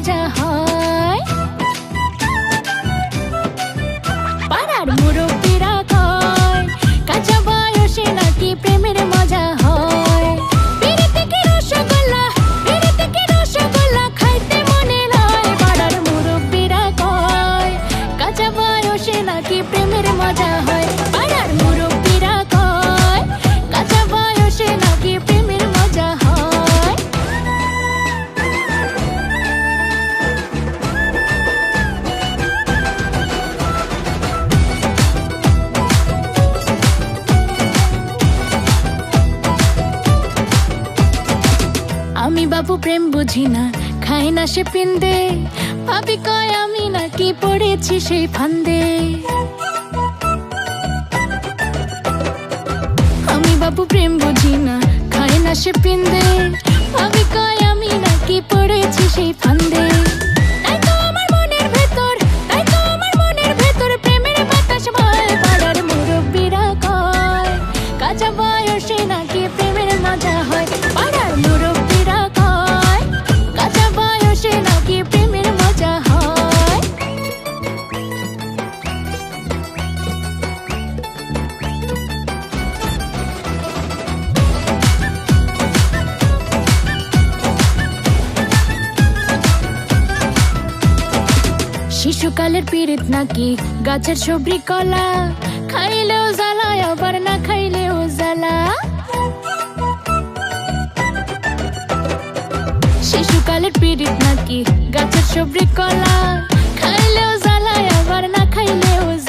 মজা হয়। পাড়ার মুরব্বীরা কয়, কাঁচা বয়সে নাকি প্রেমের মজা হয়। খাইতে নয়। প্রেমের মজা হয় বাবু প্রেম বুঝি না খাই না সে পিন্দে। ভাবি কয়, আমি নাকি পড়েছি সেই ফান্দে? আমি বাবু প্রেম বুঝি না খাই না সে পিন্দে। ভাবি কয় শিশুকালের পীড়িত নাকি? গাছের সবরি কলা। খাইলেও জ্বালা, আবার না খাইলেও জ্বালা। শিশুকালের পীড়িত নাকি? গাছের সবরি কলা। খাইলেও জ্বালা, আবার না খাইলেও